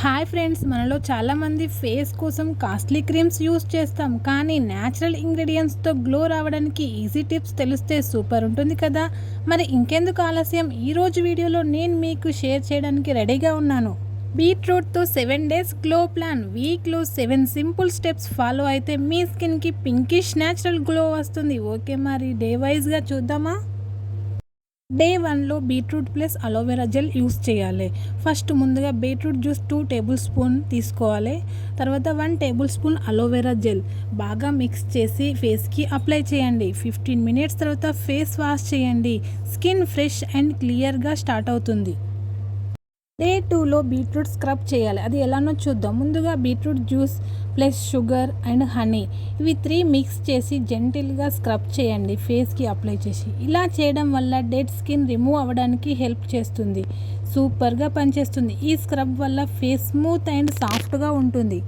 Hi friends మనలో చాలామంది face కోసం కాస్ట్లీ క్రీమ్స్ యూస్ చేస్తాం కానీ న్యాచురల్ ఇంగ్రీడియంట్స్తో గ్లో రావడానికి ఈజీ టిప్స్ తెలిస్తే సూపర్ ఉంటుంది కదా. మరి ఇంకెందుకు ఆలస్యం? ఈరోజు వీడియోలో నేను మీకు షేర్ చేయడానికి రెడీగా ఉన్నాను. బీట్రూట్తో సెవెన్ డేస్ గ్లో ప్లాన్ వీక్లో సెవెన్ సింపుల్ స్టెప్స్ ఫాలో అయితే మీ స్కిన్కి పింకిష్ న్యాచురల్ గ్లో వస్తుంది. ఓకే మరి డే వైజ్గా చూద్దామా? డే వన్లో beetroot plus aloe vera gel use చేయాలి. ఫస్ట్ ముందుగా beetroot juice two table spoon తీసుకోవాలి. తర్వాత one tablespoon aloe vera gel బాగా మిక్స్ చేసి ఫేస్కి అప్లై చేయండి. ఫిఫ్టీన్ మినిట్స్ తర్వాత ఫేస్ వాష్ చేయండి. స్కిన్ ఫ్రెష్ అండ్ క్లియర్గా స్టార్ట్ అవుతుంది. డే టూలో బీట్రూట్ స్క్రబ్ చేయాలి. అది ఎలానో చూద్దాం. ముందుగా beetroot juice plus sugar and honey ఇవి త్రీ మిక్స్ చేసి జెంటిల్గా స్క్రబ్ చేయండి. ఫేస్కి అప్లై చేసి. ఇలా చేయడం వల్ల డెడ్ స్కిన్ రిమూవ్ అవ్వడానికి హెల్ప్ చేస్తుంది. సూపర్గా పనిచేస్తుంది. ఈ స్క్రబ్ వల్ల ఫేస్ స్మూత్ అండ్ సాఫ్ట్గా ఉంటుంది.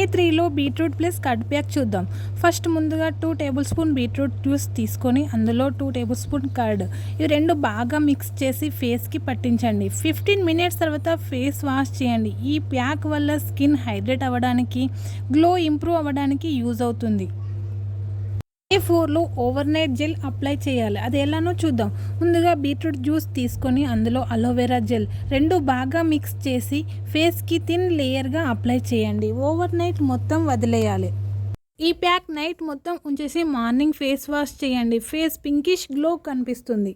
ఏ త్రీలో బీట్రూట్ ప్లస్ కట్ ప్యాక్ చూద్దాం. ఫస్ట్ ముందుగా two table spoon beetroot juice తీసుకొని అందులో టూ టేబుల్ స్పూన్ కర్డ్ ఇవి రెండు బాగా మిక్స్ చేసి ఫేస్కి పట్టించండి. ఫిఫ్టీన్ మినిట్స్ తర్వాత ఫేస్ వాష్ చేయండి. ఈ ప్యాక్ వల్ల స్కిన్ హైడ్రేట్ అవ్వడానికి గ్లో ఇంప్రూవ్ అవ్వడానికి యూజ్ అవుతుంది. ఏ ఫోర్లో ఓవర్ నైట్ జెల్ అప్లై చేయాలి. అది ఎలానో చూద్దాం. ముందుగా బీట్రూట్ జ్యూస్ తీసుకొని అందులో అలోవెరా జెల్ రెండు బాగా మిక్స్ చేసి ఫేస్కి థిన్ లేయర్గా అప్లై చేయండి. ఓవర్ నైట్ మొత్తం వదిలేయాలి. ఈ ప్యాక్ నైట్ మొత్తం ఉంచేసి మార్నింగ్ ఫేస్ వాష్ చేయండి. ఫేస్ పింకిష్ గ్లో కనిపిస్తుంది.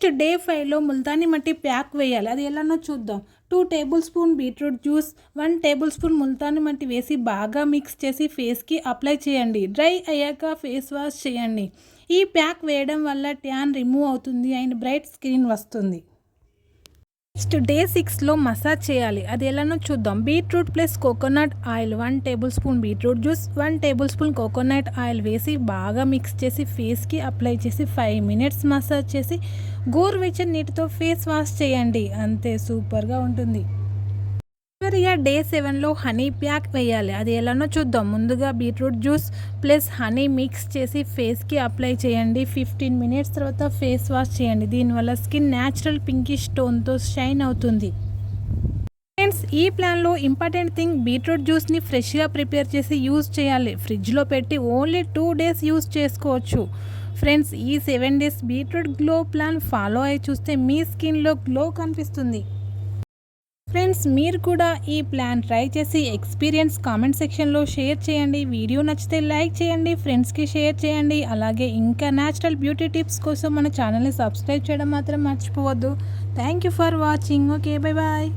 నెక్స్ట్ డే ఫైవ్లో ముల్తాని మట్టి ప్యాక్ వేయాలి. అది ఎలానో చూద్దాం. Two tablespoon beetroot juice one tablespoon multani mitti వేసి బాగా మిక్స్ చేసి ఫేస్కి అప్లై చేయండి. డ్రై అయ్యాక ఫేస్ వాష్ చేయండి. ఈ ప్యాక్ వేయడం వల్ల ట్యాన్ రిమూవ్ అవుతుంది అండ్ బ్రైట్ స్కిన్ వస్తుంది. నెక్స్ట్ డే సిక్స్లో మసాజ్ చేయాలి. అది ఎలానో చూద్దాం. Beetroot plus coconut oil one tablespoon beetroot juice one tablespoon coconut oil వేసి బాగా మిక్స్ చేసి ఫేస్కి అప్లై చేసి ఫైవ్ మినిట్స్ మసాజ్ చేసి గోరువెచ్చని నీటితో ఫేస్ వాష్ చేయండి. అంతే సూపర్గా ఉంటుంది. చివరిగా డే సెవెన్లో హనీ ప్యాక్ వేయాలి. అది ఎలానో చూద్దాం. ముందుగా beetroot juice plus honey mix చేసి ఫేస్కి అప్లై చేయండి. ఫిఫ్టీన్ మినిట్స్ తర్వాత ఫేస్ వాష్ చేయండి. దీనివల్ల స్కిన్ న్యాచురల్ పింకిష్ టోన్తో షైన్ అవుతుంది. ఫ్రెండ్స్ ఈ ప్లాన్లో ఇంపార్టెంట్ థింగ్ బీట్రూట్ జ్యూస్ని ఫ్రెష్గా ప్రిపేర్ చేసి యూజ్ చేయాలి. ఫ్రిడ్జ్లో పెట్టి ఓన్లీ టూ డేస్ యూజ్ చేసుకోవచ్చు. ఫ్రెండ్స్ ఈ seven days beetroot glow plan follow అయి చూస్తే మీ స్కిన్లో గ్లో కనిపిస్తుంది. ఫ్రెండ్స్ మీరు కూడా ఈ ప్లాన్ ట్రై చేసి ఎక్స్పీరియన్స్ కామెంట్ సెక్షన్లో షేర్ చేయండి. వీడియో నచ్చితే లైక్ చేయండి ఫ్రెండ్స్కి షేర్ చేయండి. అలాగే ఇంకా న్యాచురల్ బ్యూటీ టిప్స్ కోసం మన ఛానల్ని సబ్స్క్రైబ్ చేయడం మాత్రం మర్చిపోవద్దు. Thank you for watching. Okay bye bye.